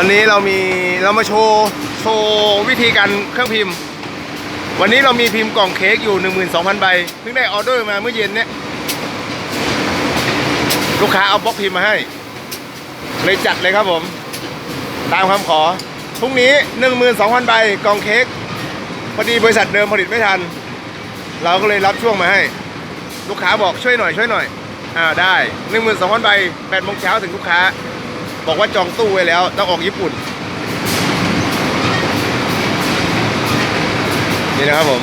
วันนี้เรามีเรามาโชว์โชว์วิธีการเครื่องพิมพ์ วันนี้เรามีพิมพ์กล่องเค้กอยู่ 12,000 ใบเพิ่งได้ออเดอร์มาเมื่อเย็นเนี้ยลูกค้าเอาบล็อกพิมพ์มาให้ เลยจัดเลยครับผม ตามคำขอพรุ่งนี้ 12,000 ใบกล่องเค้กพอดีบริษัทเดิมผลิตไม่ทัน เราก็เลยรับช่วงมาให้ ลูกค้าบอกช่วยหน่อยช่วยหน่อยอ่าได้หนึ่งหมื่นสองพันใบแปดโมงเช้าถึงลูกค้า บอกว่าจองตู้ไว้แล้วต้องออกญี่ปุ่น นี่นะครับผม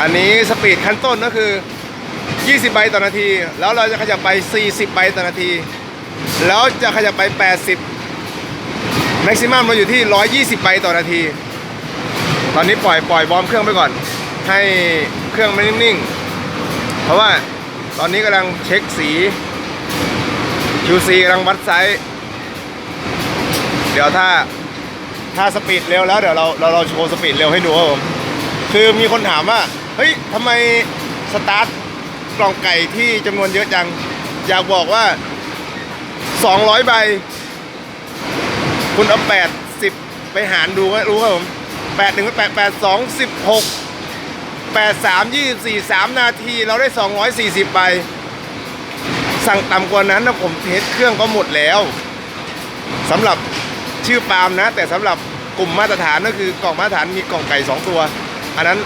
อันนี้สปีดขั้นต้นก็คือ 20 ใบต่อนาที แล้วเราจะขยับไป 40 ใบต่อนาที แล้วจะขยับไป 80แม็กซิมัมเราอยู่ที่ 120 ใบต่อนาที ตอนนี้ปล่อยปล่อยวอร์มเครื่องไปก่อน ให้เครื่องไม่นิ่งๆ เพราะว่าตอนนี้กำลังเช็คสี QC กำลังวัดไซส์ เดี๋ยวถ้าถ้าสปีดเร็วแล้วเดี๋ยวเราเราเราโชว์สปีดเร็วให้ดูครับผมคือมีคนถามว่าเฮ้ยทำไมสตาร์ทกล่องไก่ที่จำนวนเยอะจัง อยากบอกว่า 200 ใบ คุณเอา80ไปหารดูก็รู้ครับผม8 1 8 8 2 16 8 3 24 3 นาที เราได้ 240 ใบ สั่งต่ำกว่านั้นนะผมเทสเครื่องก็หมดแล้วสำหรับ ชื่อปาล์มนะ แต่สำหรับกลุ่มมาตรฐานก็คือกล่องมาตรฐานมีกล่องไก่ 2 ตัว อันนั้น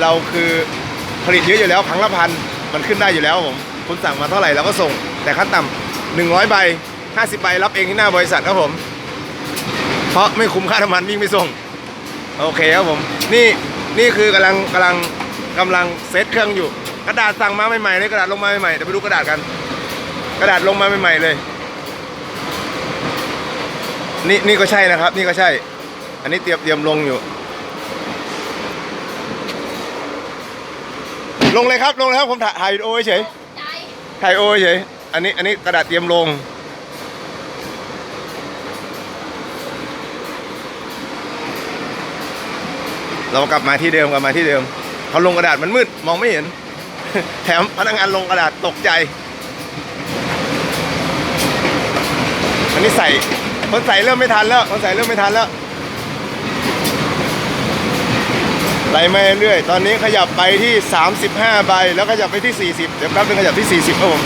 เราคือผลิตเยอะอยู่แล้วครั้งละพันมันขึ้นได้อยู่แล้วผมคุณสั่งมาเท่าไหร่เราก็ส่ง แต่ขั้นต่ำ100ใบ50ใบรับเองที่หน้าบริษัทครับผม เพราะไม่คุ้มค่าน้ำมันวิ่งไม่ส่ง โอเคครับผม นี่นี่คือกำลังกำลังกำลังเซตเครื่องอยู่ กระดาษสั่งมาใหม่ๆเลยกระดาษลงมาใหม่ๆเดี๋ยวไปดูกระดาษกัน กระดาษลงมาใหม่ๆเลย นี่นี่ก็ใช่นะครับ นี่ก็ใช่ อันนี้เตรียมเตรียมลงอยู่ ลงเลยครับลงเลยครับผมถ่ายถ่ายวิดีโอเฉยถ่ายโอเฉยอันนี้อันนี้กระดาษเตรียมลง เรากลับมาที่เดิมกลับมาที่เดิมเขาลงกระดาษมันมืดมองไม่เห็น แถมพนักงานลงกระดาษตกใจ อันนี้ใส่ คนใส่เริ่มไม่ทันแล้ว คนใส่เริ่มไม่ทันแล้วไหลมาเรื่อยตอนนี้ขยับไปที่ 35 ใบ แล้วขยับไปที่ 40 เดี๋ยวแป๊บนึงขยับที่ 40ครับผม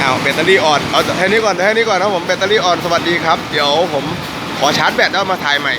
อ้าวแบตเตอรี่อ่อนเอาแค่นี้ก่อนแค่นี้ก่อนนะผมแบตเตอรี่อ่อนสวัสดีครับ เดี๋ยวผมขอชาร์จแบตแล้วมาถ่ายใหม่